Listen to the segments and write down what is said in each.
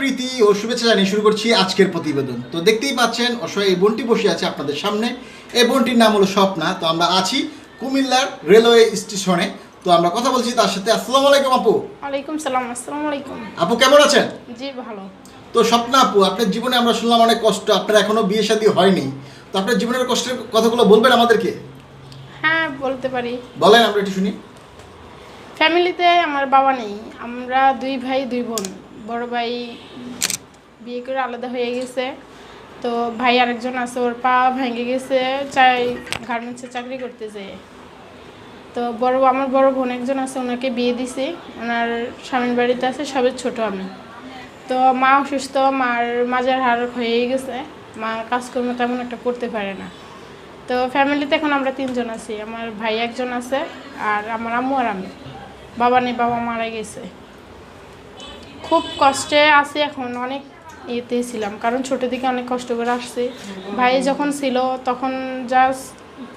প্রীতি ও শুভেচ্ছা জানিয়ে শুরু করছি আজকের প্রতিবেদন। তো দেখতেই পাচ্ছেন অসহায় এই বোনটি বসে আছে আপনাদের সামনে। এই বোনটির নাম হলো স্বপ্না। তো আমরা আছি কুমিল্লার রেলওয়ে স্টেশনে। তো আমরা কথা বলছি তার সাথে। আসসালামু আলাইকুম আপু। ওয়ালাইকুম সালাম আসসালামু আলাইকুম। আপু কেমন আছেন? জি ভালো। তো স্বপ্না আপু আপনার জীবনে আমরা শুনলাম অনেক কষ্ট। আপনার এখনও বিয়ে শাদী হয়নি। তো আপনার জীবনের কষ্টের কথাগুলো বলবেন আমাদেরকে? হ্যাঁ বলতে পারি। বলেন আমরা একটু শুনি। ফ্যামিলিতে আমার বাবা নেই। আমরা দুই ভাই দুই বোন। বড় ভাই বিয়ে করে আলাদা হয়ে গেছে। তো ভাই আরেকজন আছে, ওর পা ভেঙে গেছে, চাই গার্মেন্টসে চাকরি করতে যেয়ে। তো বড়, আমার বড় বোন একজন আছে, ওনাকে বিয়ে দিছি। ওনার স্বামীর বাড়িতে আছে সবের ছোট আমি। তো মা অসুস্থ, মার মাজার হার হয়ে গেছে। মা কাজকর্ম তেমন একটা করতে পারে না। তো ফ্যামিলিতে এখন আমরা তিনজন আছি। আমার ভাই একজন আছে, আর আমার আম্মু আর আমি। বাবা নেই, বাবা মারা গেছে। খুব কষ্টে আছি এখন, অনেক ইয়েতেই ছিলাম, কারণ ছোটো দিকে অনেক কষ্ট করে আসছি। ভাই যখন ছিল, তখন জাস্ট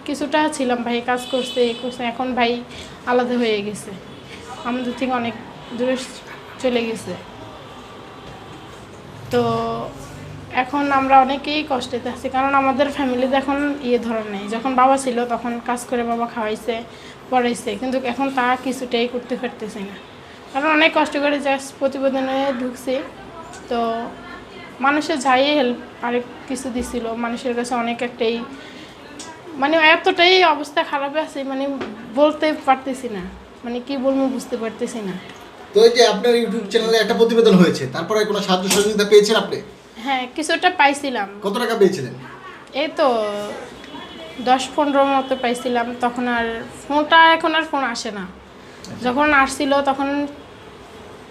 কিছুটা ছিলাম, ভাই কাজ করছে, এ করছে, এখন ভাই আলাদা হয়ে গেছে। আমাদের থেকে অনেক দূরে চলে গেছে। তো এখন আমরা অনেকেই কষ্টেতে আছি, কারণ আমাদের ফ্যামিলিতে এখন ইয়ে ধরন নেই। যখন বাবা ছিল, তখন কাজ করে বাবা খাওয়াইছে, পড়াইছে, কিন্তু এখন তা কিছুটাই করতে পারতেছে না। কারণ অনেক কষ্ট করে জাস্ট প্রতিবেদনে ঢুকছি। তো মানুষের যাই হেল্প আরেক কিছু দিছিল। মানুষের কাছে অনেক একটাই মানে এতটাই অবস্থা খারাপ আছে মানে বলতে পারতেছি না। মানে কি বলব বুঝতে পারতেছি না। তো এই যে আপনার ইউটিউব চ্যানেলে একটা প্রতিবেদন হয়েছে তারপরে কোনো সাহায্য সহযোগিতা পেয়েছেন আপনি? হ্যাঁ কিছুটা পাইছিলাম। কত টাকা পেয়েছিলেন? এই তো দশ পনেরো মতো পাইছিলাম। তখন আর ফোনটা এখন আর ফোন আসে না। যখন আসছিল তখন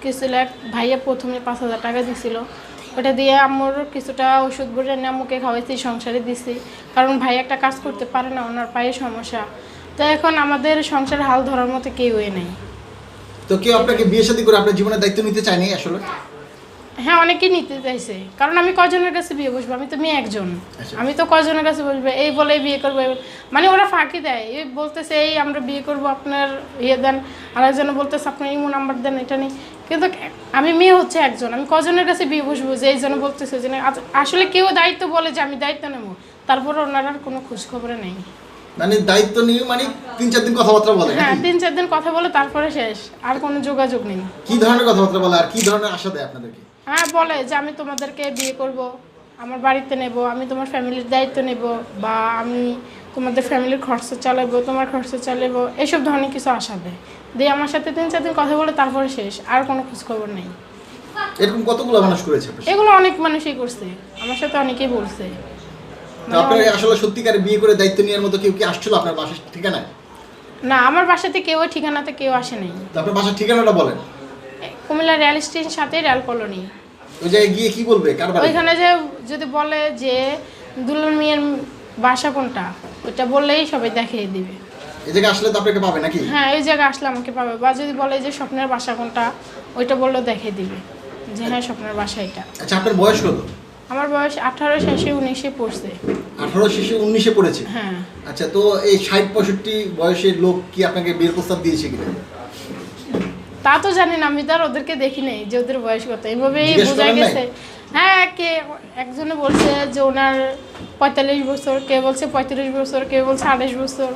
কিছু ভাইয়া প্রথমে পাঁচ হাজার টাকা দিছিল। ওটা দিয়ে আম্মুর কিছুটা ওষুধ বলে এনে আম্মুকে খাওয়াইছি সংসারে দিছি। কারণ ভাই একটা কাজ করতে পারে না ওনার পায়ে সমস্যা। তো এখন আমাদের সংসার হাল ধরার মতো কেউই নেই। তো কেউ আপনাকে বিয়ে শাদী করে আপনার জীবনের দায়িত্ব নিতে চায়নি আসলে? হ্যাঁ অনেকেই নিতে চাইছে। কারণ আমি কজনের কাছে বিয়ে বসবো? আমি তো মেয়ে একজন। আচ্ছা। আমি তো কজনের কাছে বসবো? এই বলে বিয়ে করব মানে ওরা ফাঁকি দেয়। এই বলতেছে এই আমরা বিয়ে করব আপনার ইয়ে দেন। আর একজন বলতেছে আপনার ইমো নাম্বার দেন এটা নেই। কিন্তু আমি মেয়ে হচ্ছে একজন আমি কজনের কাছে বিয়ে বসবো যে এই জন্য বলতেছে যে আসলে কেউ দায়িত্ব বলে যে আমি দায়িত্ব নেব তারপরে ওনার আর কোনো খোঁজ খবরে নেই। মানে দায়িত্ব নিয়ে মানে তিন চার দিন কথাবার্তা বলে হ্যাঁ তিন চার দিন কথা বলে তারপরে শেষ আর কোনো যোগাযোগ নেই। কি ধরনের কথাবার্তা বলে আর কি ধরনের আশা দেয় আপনাদেরকে? হ্যাঁ বলে যে আমি তোমাদেরকে বিয়ে করব আমার বাড়িতে নেব আমি তোমার ফ্যামিলির দায়িত্ব নেব বা আমি তোমাদের ফ্যামিলির খরচা চালাবো তোমার খরচা চালাবো এসব ধরনের কিছু আশা দেয়। দিয়ে আমার সাথে তিন চার দিন কথা বলে তারপরে শেষ আর কোনো খোঁজখবর নেই। এরকম কতগুলো মানুষ করেছে এগুলো অনেক মানুষই করছে আমার সাথে অনেকেই বলছে। তো আপনার আসলে সত্যিকারে বিয়ে করে দায়িত্ব নেওয়ার মতো কেউ কি আসছিল আপনার বাসার ঠিকানায়? না আমার বাসাতে কেউ ঠিকানাতে কেউ আসে নাই। আপনার বাসার ঠিকানাটা বলেন। কুমিল্লা রেল স্টেশন সাথে রেল কলোনি। ওই জায়গায় গিয়ে কি বলবে? কার বাড়ি? ওইখানে যে যদি বলে যে দুলন মিয়ার বাসা কোনটা ওইটা বললেই সবাই দেখিয়ে দিবে। এই জায়গায় আসলে তো আপনাকে পাবে নাকি? হ্যাঁ এই জায়গায় আসলে আমাকে পাবে। বা যদি বলে যে স্বপ্নের বাসা কোনটা ওইটা দেখিয়ে দিবে যে হ্যাঁ স্বপ্নের বাসা এটা। আচ্ছা আপনার বয়স কত? আমার বয়স আঠারো শেষে উনিশে পড়ছে। আঠারো শিশু উনিশে পড়েছে? হ্যাঁ। আচ্ছা তো এই ষাট পঁয়ষট্টি বয়সের লোক কি আপনাকে বিয়ের প্রস্তাব দিয়েছে কিনা? তা তো জানি না আমি তো আর ওদেরকে দেখি নাই যে ওদের বয়স কত। এইভাবেই বোঝা গেছে। হ্যাঁ কে একজনে বলছে যে ওনার পঁয়তাল্লিশ বছর কে বলছে পঁয়ত্রিশ বছর কে বলছে আঠাশ বছর।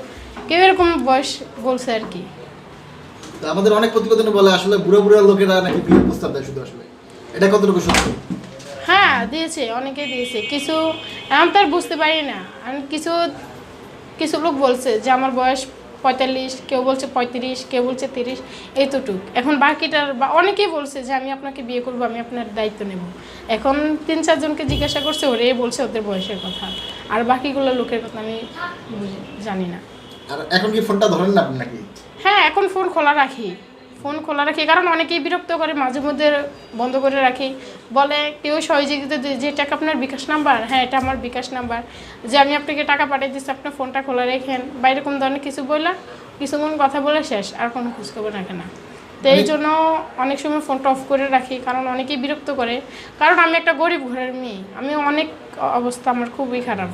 কেউ এরকম বয়স বলছে আর কি। আমাদের অনেক প্রতিবেদনে বলে আসলে বুড়ো বুড়ো লোকেরা নাকি বিয়ের প্রস্তাব দেয় শুধু আসলে। এটা কতটুকু সত্য? হ্যাঁ দিয়েছে অনেকে দিয়েছে। কিছু আমি তো আর বুঝতে পারি না। আমি কিছু কিছু লোক বলছে যে আমার বয়স পঁয়তাল্লিশ কেউ বলছে পঁয়ত্রিশ কেউ বলছে তিরিশ এইতটুক এখন বাকিটার বা অনেকেই বলছে যে আমি আপনাকে বিয়ে করব আমি আপনার দায়িত্ব নেব। এখন তিন চারজনকে জিজ্ঞাসা করছে ওরে বলছে ওদের বয়সের কথা। আর বাকিগুলো লোকের কথা আমি জানি না। আর এখন কি ফোনটা ধরেন না আপনি নাকি? হ্যাঁ এখন ফোন খোলা রাখি। ফোন খোলা রাখি কারণ অনেকেই বিরক্ত করে মাঝে মধ্যে বন্ধ করে রাখি। বলে কেউ সহযোগিতা দেয় যে টাকা আপনার বিকাশ নাম্বার হ্যাঁ এটা আমার বিকাশ নাম্বার। যে আমি আপনাকে টাকা পাঠিয়ে দিচ্ছি আপনার ফোনটা খোলা রেখেন। বা এরকম ধরনের কিছু বললা কিছুক্ষণ কথা বলে শেষ আর কোনো খোঁজখবর রাখে না। তো এই জন্য অনেক সময় ফোনটা অফ করে রাখি কারণ অনেকেই বিরক্ত করে। কারণ আমি একটা গরিব ঘরের মেয়ে আমি অনেক অবস্থা আমার খুবই খারাপ।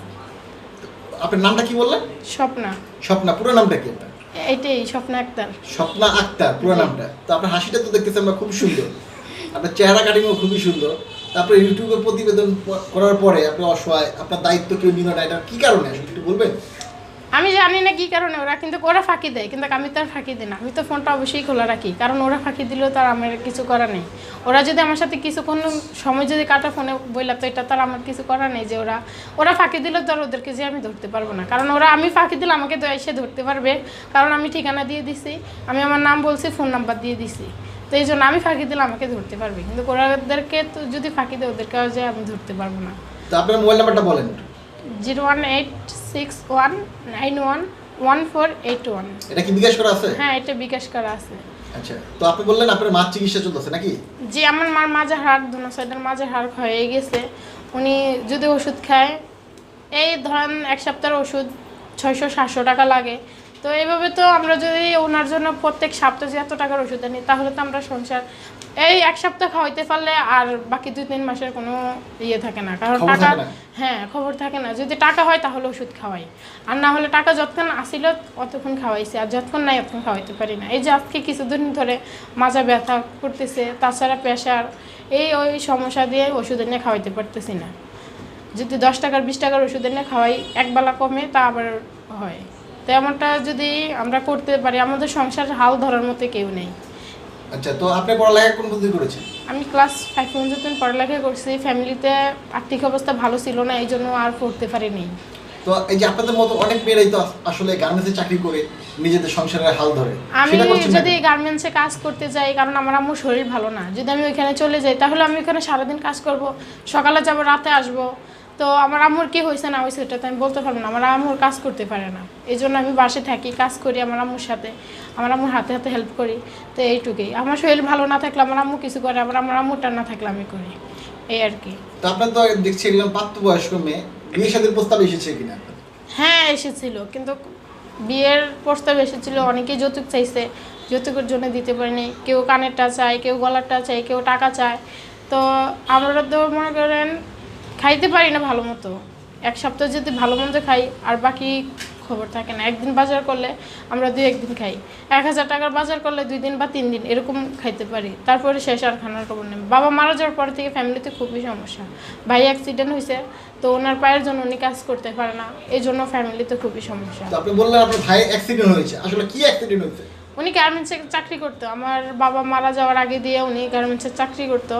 আপনার নামটা কি বললেন? স্বপ্না। স্বপ্না পুরো নামটা কি আপনার? এইটাই স্বপ্না আক্তার। স্বপ্না আক্তার পুরো নামটা। তো আপনার হাসিটা তো দেখতেছি আমরা খুব সুন্দর। আপনার চেহারা কাটিংও খুবই সুন্দর। তারপরে ইউটিউবে প্রতিবেদন করার পরে আপনি অসহায় আপনার দায়িত্ব কেউ নিল না এটা কি কারণে? একটু বলবেন? আমি জানি না কি কারণে ওরা, কিন্তু ওরা ফাঁকি দেয়, কিন্তু আমি তো আর ফাঁকি দিই না। আমি তো ফোনটা অবশ্যই খোলা রাখি, কারণ ওরা ফাঁকি দিলেও তার আমার কিছু করার নেই। ওরা যদি আমার সাথে কিছু কোনো সময় যদি কাটা ফোনে বললাম তো এটা তার আমার কিছু করার নেই যে ওরা ওরা ফাঁকি দিলে তো আর ওদেরকে যে আমি ধরতে পারব না। কারণ ওরা, আমি ফাঁকি দিলে আমাকে তো এসে ধরতে পারবে, কারণ আমি ঠিকানা দিয়ে দিছি, আমি আমার নাম বলছি, ফোন নাম্বার দিয়ে দিছি। তো এই জন্য আমি ফাঁকি দিলে আমাকে ধরতে পারবে, কিন্তু ওরাদেরকে তো যদি ফাঁকি দেয়, ওদেরকে যে আমি ধরতে পারব না। তো আপনার মোবাইল নাম্বারটা বলেন। Zero one eight six one nine one one four eight one. এটা কি বিকাশ করা আছে? হ্যাঁ এটা বিকাশ করা আছে। আচ্ছা তো আপনি বললেন আপনার চিকিৎসা চলতেছে নাকি? যে আমার মার মাঝে হাড় দুনো সাইডের মাঝে হাড় হয়ে গেছে। উনি যদি ওষুধ খায় এই ধরেন এক সপ্তাহের ওষুধ ছয়শো সাতশো টাকা লাগে। তো এইভাবে তো আমরা যদি ওনার জন্য প্রত্যেক সপ্তাহে এত টাকার ওষুধ আনি তাহলে তো আমরা সংসার এই এক সপ্তাহ খাওয়াইতে পারলে আর বাকি দুই তিন মাসের কোনো ইয়ে থাকে না। কারণ টাকা হ্যাঁ খবর থাকে না। যদি টাকা হয় তাহলে ওষুধ খাওয়াই। আর না হলে টাকা যতক্ষণ আসিল অতক্ষণ খাওয়াইছে। আর যতক্ষণ নাই অতক্ষণ খাওয়াইতে পারি না। এই যে আজকে কিছুদিন ধরে মাজা ব্যথা করতেছে তাছাড়া প্রেশার এই ওই সমস্যা দিয়ে ওষুধ এনে খাওয়াইতে পারতেছি না। যদি দশ টাকার বিশ টাকার ওষুধ এনে খাওয়াই একবেলা কমে তা আবার হয়। তো এমনটা যদি আমরা করতে পারি আমাদের সংসার হাল ধরার মতো কেউ নেই। আচ্ছা তো আপনি পড়ালেখা কোন পদ্ধতি করেছেন? আমি ক্লাস ফাইভ পর্যন্ত পড়ালেখা করছি। ফ্যামিলিতে আর্থিক অবস্থা ভালো ছিল না এই জন্য আর পড়তে পারিনি। তো এই যে আপনাদের মতো অনেক মেয়েরাই তো আসলে গার্মেন্টসে চাকরি করে নিজেদের সংসারের হাল ধরে আমি যদি গার্মেন্টসে কাজ করতে যাই কারণ আমার আম্মুর শরীর ভালো না যদি আমি ওইখানে চলে যাই তাহলে আমি ওইখানে সারাদিন কাজ করব সকালে যাব রাতে আসব। তো আমার আম্মুর কি হয়েছে না হয়েছে এটা তো আমি বলতে পারব না। আমার আম্মুর কাজ করতে পারে না। এই জন্য আমি বাসে থাকি কাজ করি আমার আম্মুর সাথে। আমার আম্মুর হাতে হাতে হেল্প করি। তো এইটুকুই। আমার শরীর ভালো না থাকলে আমার আম্মু কিছু করে আবার আমার আম্মুরটা না থাকলে আমি করি। এই আর কি। তো আপনার তো দেখছি একজন প্রাপ্তবয়স্ক মেয়ে। বিয়ে শাদীর প্রস্তাব এসেছে কিনা? হ্যাঁ এসেছিল। কিন্তু বিয়ের প্রস্তাব এসেছিল অনেকেই যৌতুক চাইছে। যৌতুকের জন্য দিতে পারিনি। কেউ কানেরটা চায় কেউ গলারটা চায় কেউ টাকা চায়। তো আমরা তো মনে করেন খাইতে পারি না ভালো মতো। এক সপ্তাহ যদি ভালো মন্দ খাই আর বাকি খবর থাকে না। একদিন বাজার করলে আমরা দুই একদিন খাই। এক হাজার টাকার বাজার করলে দুই দিন বা তিন দিন এরকম খাইতে পারি। তারপরে শেষ আর খানার খবর নেই। বাবা মারা যাওয়ার পর থেকে ফ্যামিলিতে খুবই সমস্যা। ভাই অ্যাক্সিডেন্ট হয়েছে তো ওনার পায়ের জন্য উনি কাজ করতে পারে না। এই জন্য ফ্যামিলিতে খুবই সমস্যা। আপনি বললেন আপনার ভাই অ্যাক্সিডেন্ট হয়েছে। আসলে কি অ্যাক্সিডেন্ট হয়েছে? উনি গার্মেন্টসে চাকরি করতো। আমার বাবা মারা যাওয়ার আগে দিয়ে উনি গার্মেন্টসে চাকরি করতো।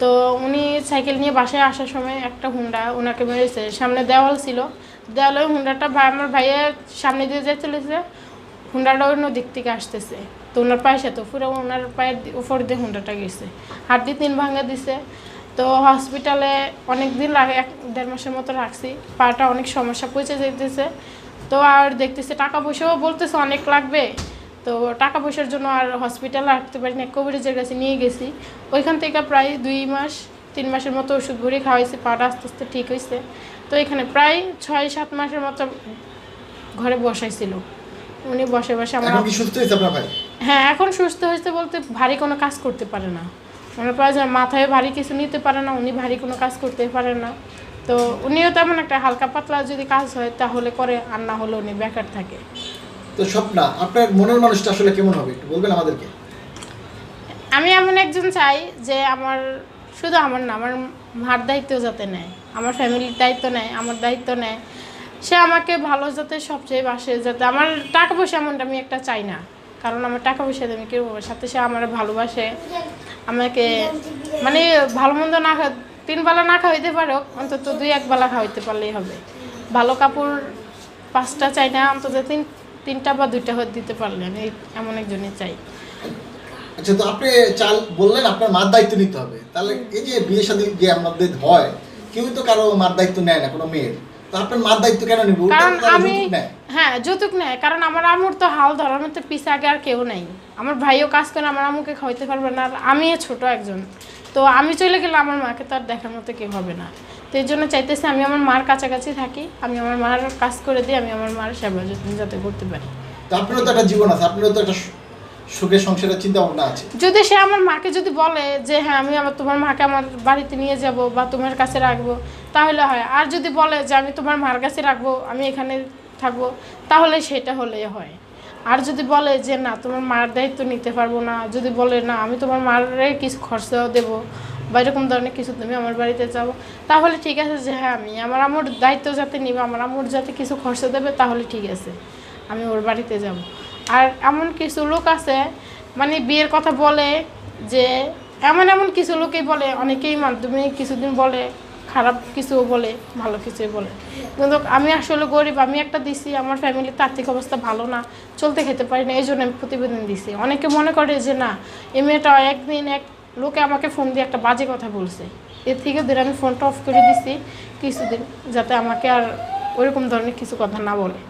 তো উনি সাইকেল নিয়ে বাসায় আসার সময় একটা হুন্ডা ওনাকে মেরেছে। সামনে দেওয়াল ছিল। দেওয়ালে হুন্ডাটা আমার ভাইয়ের সামনে দিয়ে যেতে চলেছে, হুন্ডাটা অন্য দিক থেকে আসতেছে। তো ওনার পায়ে সাথে পুরো ওনার পায়ের উপর দিয়ে হুন্ডাটা গেছে। হাড্ডি তিন ভাঙা দিছে। তো হসপিটালে অনেক দিন লাগে, এক দেড় মাসের মতো রাখছি। পাটা অনেক সমস্যা পৌঁছে যেতেছে তো আর দেখতেছে টাকা পয়সাও বলতেছে অনেক লাগবে। তো টাকা পয়সার জন্য আর হসপিটালে রাখতে পারি না কবিরাজের কাছে নিয়ে গেছি। ওইখান থেকে প্রায় দুই মাস তিন মাসের মতো ওষুধ ভরে খাওয়াইছি পাটা আস্তে আস্তে ঠিক হয়েছে তো এখানে প্রায় ছয় সাত মাসের মতো ঘরে বসাইছিল। উনি বসে বসে আমার সুস্থ হয়েছে হ্যাঁ এখন সুস্থ হয়েছে বলতে ভারী কোনো কাজ করতে পারে না। মনে করা যায় মাথায় ভারী কিছু নিতে পারে না উনি ভারী কোনো কাজ করতে পারে না। তো উনিও তেমন একটা হালকা পাতলা যদি কাজ হয় তাহলে করে আর না হলে উনি বেকার থাকে। তো স্বপ্না আপনার মনের মানুষটা আসলে কেমন হবে একটু বলবেন আমাদেরকে? আমি এমন একজন চাই যে আমার, শুধু আমার না, আমার মার দায়িত্ব যাতে নেয়, আমার ফ্যামিলির দায়িত্ব নেয়, আমার দায়িত্ব নেয়। সে আমাকে ভালো যাতে সবচেয়ে বাসে, যাতে আমার টাকা পয়সা এমনটা আমি একটা চাই না। কারণ আমার টাকা পয়সা আমি কেউ সাথে সে আমার ভালোবাসে, আমাকে মানে ভালো মন্দ না তিন বেলা না খাওয়াইতে পারো অন্তত দুই, এক বেলা খাওয়াইতে পারলেই হবে। ভালো কাপড় পাঁচটা চাই না, অন্তত তিন তিনটা বা দুইটা হয়ে দিতে পারলে আমি এমন একজনই চাই। আচ্ছা তো আপনি চাল বললেন আপনার মার দায়িত্ব নিতে হবে। তাহলে এই যে বিয়ে শাদী যে আমাদের হয় কেউ তো কারও মার দায়িত্ব নেয় না কোনো মেয়ের। তো আপনার মার দায়িত্ব কেন নিব? কারণ আমি হ্যাঁ যৌতুক নেয়। কারণ আমার আমুর তো হাল ধরার মতো পিছে আগে আর কেউ নাই। আমার ভাইও কাজ করে আমার আমুকে খাওয়াইতে পারবে না। আর আমি ছোট একজন। তো আমি চলে গেলে আমার মাকে তো আর দেখার মতো কেউ হবে না। তো এই জন্য চাইতেছি আমি আমার মার কাছাকাছি থাকি আমি আমার মার কাজ করে দিই আমি আমার মার সেবা যত্ন যাতে করতে পারি। আপনারও তো একটা জীবন আছে আপনারও তো একটা সুখের সংসারের চিন্তা ভাবনা আছে। যদি সে আমার মাকে যদি বলে যে হ্যাঁ আমি আমার তোমার মাকে আমার বাড়িতে নিয়ে যাব বা তোমার কাছে রাখব তাহলে হয়। আর যদি বলে যে আমি তোমার মার কাছে রাখব আমি এখানে থাকব তাহলে সেটা হলেই হয়। আর যদি বলে যে না তোমার মার দায়িত্ব নিতে পারব না যদি বলে না আমি তোমার মারে কিছু খরচাও দেবো বা এরকম ধরনের কিছু তুমি আমার বাড়িতে যাব তাহলে ঠিক আছে যে হ্যাঁ আমি আমার আমুর দায়িত্ব যাতে নিবে, আমার আমুর যাতে কিছু খরচা দেবে, তাহলে ঠিক আছে, আমি ওর বাড়িতে যাব। আর এমন কিছু লোক আছে মানে বিয়ের কথা বলে যে, এমন এমন কিছু লোকেই বলে, অনেকেই মাধ্যমে কিছুদিন বলে, খারাপ কিছু বলে, ভালো কিছু বলে। কিন্তু আমি আসলে গরিব, আমি একটা দিছি, আমার ফ্যামিলির আর্থিক অবস্থা ভালো না, চলতে খেতে পারি না, এই জন্য আমি প্রতিবেদন দিছি। অনেকে মনে করে যে না, এই মেয়েটা একদিন এক লোকে আমাকে ফোন দিয়ে একটা বাজে কথা বলছে। এর থেকে ধরে আমি ফোনটা অফ করে দিছি কিছুদিন, যাতে আমাকে আর ওইরকম ধরনের কিছু কথা না বলে।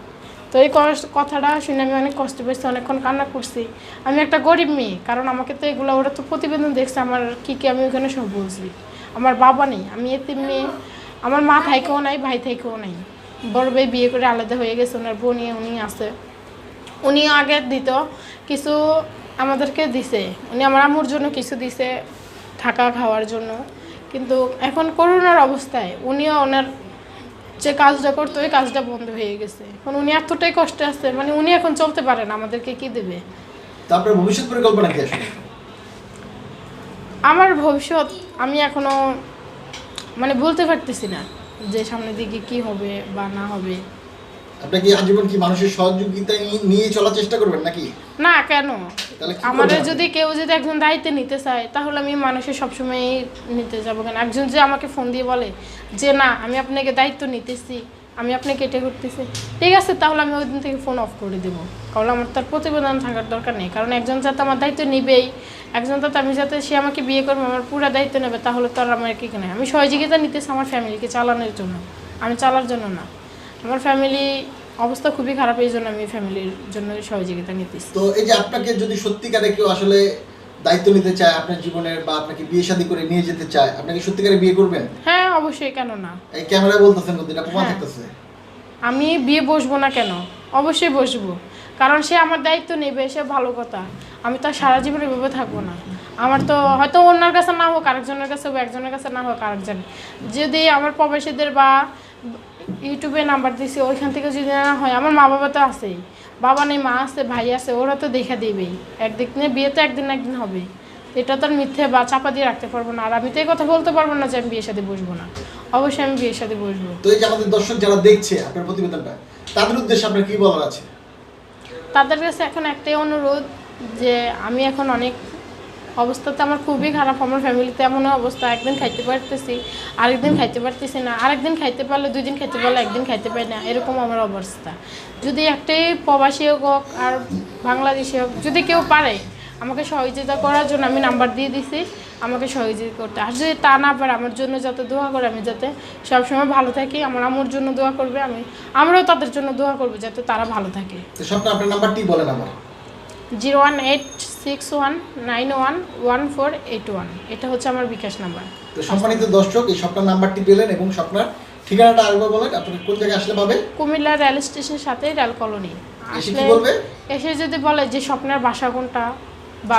তো এই কথাটা শুনে আমি অনেক কষ্ট পেয়েছি, অনেকক্ষণ কান্না করছি। আমি একটা গরিব মেয়ে, কারণ আমাকে তো এগুলো, ওরা তো প্রতিবেদন দেখছে আমার কী কী আমি ওখানে সব বলছি। আমার বাবা নেই, আমি এতে মেয়ে, আমার মা থাইকেও নাই, ভাই থাইকেও নাই। বড় ভাই বিয়ে করে আলাদা হয়ে গেছে, ওনার বোনই উনি আছে। উনি আগে দিত কিছু আমাদেরকে দিছে। উনি আমার আম্মুর জন্য কিছু দিছে থাকা খাওয়ার জন্য। কিন্তু এখন করোনার অবস্থায় উনিও ওনার যে কাজটা করতো ওই কাজটা বন্ধ হয়ে গেছে। এখন উনি এতটাই কষ্টে আছে মানে উনি এখন চলতে পারেন আমাদেরকে কি দেবে? আপনার ভবিষ্যৎ পরিকল্পনা কি আসলে? আমার ভবিষ্যৎ আমি এখনও মানে বলতে পারতেছি না যে সামনের দিকে কি হবে বা না হবে। আপনি কি আজীবন কি মানুষের সহযোগিতা নিয়ে- চলার চেষ্টা করবেন নাকি? না কেন? তাহলে আমাদের যদি কেউ যদি একজন দায়িত্ব নিতে চায় তাহলে আমি মানুষের সবসময় নিতে যাব কেন? একজন যে আমাকে ফোন দিয়ে বলে যে না আমি আপনাকে দায়িত্ব নিতেছি আমি আপনাকে এটা করতেছি। ঠিক আছে তাহলে আমি ওই দিন থেকে ফোন অফ করে দেবো। কারণ আমার তার প্রতিবেদন থাকার দরকার নেই। কারণ একজন যাতে আমার দায়িত্ব নিবেই একজন যাতে আমি যাতে সে আমাকে বিয়ে করবে আমার পুরো দায়িত্ব নেবে তাহলে তো আর আমার কি নেই আমি সহযোগিতা নিতেছি আমার ফ্যামিলিকে চালানোর জন্য। আমি চালার জন্য না। আমার ফ্যামিলি অবস্থা খুবই খারাপ এই জন্য আমি ফ্যামিলির জন্য সহযোগিতা নিতেছি। তো এই যে আপনাকে যদি সত্যিকারে কেউ আসলে দায়িত্ব নিতে চায় আপনার জীবনের বা আপনাকে বিয়ে শাদী করে নিয়ে যেতে চায় আপনাকে সত্যিকারে বিয়ে করবেন? হ্যাঁ অবশ্যই কেন না? এই ক্যামেরায় বলতেছেন কিন্তু এটা প্রমাণ হ্যাঁ। থাকতেছে। আমি বিয়ে বসবো না কেন? অবশ্যই বসবো। কারণ সে আমার দায়িত্ব নেবে সে ভালো কথা। আমি তো সারা জীবন এভাবে থাকব না। আমার তো হয়তো অন্যের কাছে না হোক আরেকজনের কাছে হোক একজনের কাছে না হোক আরেকজন। যদি আমার প্রবাসীদের বা ইউটিউবে নাম্বার দিছি ওইখান থেকে যদি না হয় আমার মা বাবা তো আছেই। বাবা নেই মা আছে ভাই আছে ওরা তো দেখা দেবেই। একদিক নিয়ে বিয়ে তো একদিন না একদিন হবে। এটা তো আর মিথ্যে বা চাপা দিয়ে রাখতে পারব না। আর আমি তো এই কথা বলতে পারব না যে আমি বিয়ের সাথে বসবো না। অবশ্যই আমি বিয়ের সাথে বসবো। তো এই যে আমাদের দর্শক যারা দেখছে আপনার প্রতিবেদনটা তাদের উদ্দেশ্যে আপনার কি বলার আছে? তাদের কাছে এখন একটাই অনুরোধ যে আমি এখন অনেক অবস্থাতে আমার খুবই খারাপ আমার ফ্যামিলিতে এমন অবস্থা একদিন খাইতে পারতেছি আরেকদিন খাইতে পারতেছি না আরেকদিন খাইতে পারলে দুই দিন খাইতে পারলে একদিন খাইতে পারি না এরকম আমার অবস্থা। যদি একটাই প্রবাসী হোক আর বাংলাদেশি হোক যদি কেউ পারে আমাকে সহযোগিতা করার জন্য আমি নাম্বার দিয়ে দিছি আমাকে সহযোগিতা করতে। আর যদি তা না পারে আমার জন্য যাতে দোয়া করে আমি যাতে সবসময় ভালো থাকি আমার আমার জন্য দোয়া করবে আমি আমরাও তাদের জন্য দোয়া করব যাতে তারা ভালো থাকে। তো zero one eight six one nine one one four eight one এটা হচ্ছে আমার বিকাশ নাম্বার। তো সম্মানিত দর্শক এই স্বপ্নার নাম্বারটি পেলেন এবং স্বপ্নার ঠিকানাটা আরেকবার বলেন আপনাকে কোন জায়গায় আসলে পাবে কুমিল্লা রেল স্টেশনের সাথে রেল কলোনি। আসলে এসে যদি বলে যে স্বপ্নের বাসা কোনটা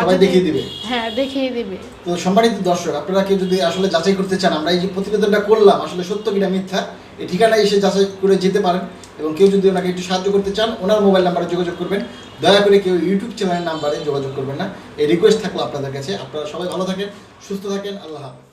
সবাই দেখিয়ে দিবে। হ্যাঁ দেখিয়ে দিবে। তো সম্মানিত দর্শক আপনারা কেউ যদি আসলে যাচাই করতে চান আমরা এই যে প্রতিবেদনটা করলাম আসলে সত্য কিনা মিথ্যা এই ঠিকানায় এসে যাচাই করে যেতে পারেন। এবং কেউ যদি ওনাকে একটু সাহায্য করতে চান ওনার মোবাইল নাম্বারে যোগাযোগ করবেন। দয়া করে কেউ ইউটিউব চ্যানেলের নাম্বারে যোগাযোগ করবেন না। এই রিকোয়েস্ট থাকল আপনাদের কাছে। আপনারা সবাই ভালো থাকেন, সুস্থ থাকেন। আল্লাহ হাফেজ।